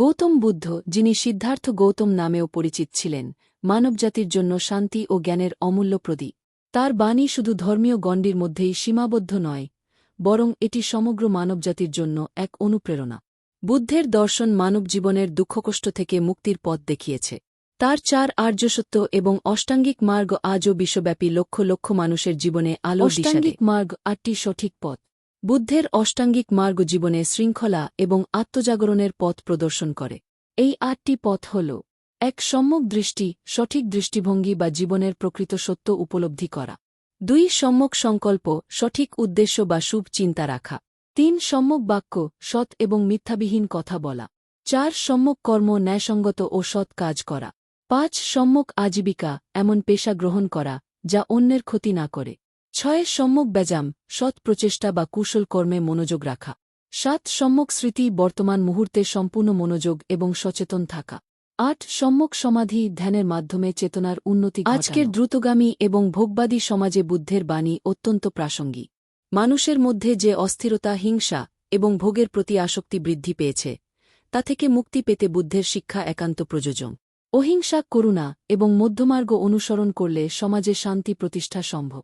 গৌতম বুদ্ধ, যিনি সিদ্ধার্থ গৌতম নামেও পরিচিত ছিলেন, মানবজাতির জন্য শান্তি ও জ্ঞানের অমূল্য প্রদীপ। তার বাণী শুধু ধর্মীয় গণ্ডির মধ্যেই সীমাবদ্ধ নয়, বরং এটি সমগ্র মানবজাতির জন্য এক অনুপ্রেরণা। বুদ্ধের দর্শন মানব জীবনের দুঃখকষ্ট থেকে মুক্তির পথ দেখিয়েছে। তার চার আর্যসত্য এবং অষ্টাঙ্গিক মার্গ আজও বিশ্বব্যাপী লক্ষ লক্ষ মানুষের জীবনে আলো অষ্টাঙ্গিক মার্গ আটটি সঠিক পথ। বুদ্ধের অষ্টাঙ্গিক মার্গ জীবনে শৃঙ্খলা এবং আত্মজাগরণের পথ প্রদর্শন করে। এই আটটি পথ হল, এক সম্যক দৃষ্টি, সঠিক দৃষ্টিভঙ্গি বা জীবনের প্রকৃত সত্য উপলব্ধি করা। দুই সম্যক সংকল্প, সঠিক উদ্দেশ্য বা শুভ চিন্তা রাখা। তিন সম্যক বাক্য, সৎ এবং মিথ্যাবিহীন কথা বলা। চার সম্যক কর্ম ন্যায়সঙ্গত ও সৎ কাজ করা। পাঁচ সম্যক আজীবিকা, এমন পেশা গ্রহণ করা, যা অন্যের ক্ষতি না করে। ছয় সম্যক ব্যাজাম সৎ প্রচেষ্টা বা কুশল কর্মে মনোযোগ রাখা। সাত সম্যক স্মৃতি, বর্তমান মুহূর্তে সম্পূর্ণ মনোযোগ এবং সচেতন থাকা। আট সম্যক সমাধি, ধ্যানের মাধ্যমে চেতনার উন্নতি আজকের দ্রুতগামী এবং ভোগবাদী সমাজে বুদ্ধের বাণী অত্যন্ত প্রাসঙ্গিক। মানুষের মধ্যে যে অস্থিরতা, হিংসা এবং ভোগের প্রতি আসক্তি বৃদ্ধি পেয়েছে, তা থেকে মুক্তি পেতে বুদ্ধের শিক্ষা একান্ত প্রযোজন অহিংসা, করুণা এবং মধ্যমার্গ অনুসরণ করলে সমাজে শান্তি প্রতিষ্ঠা সম্ভব।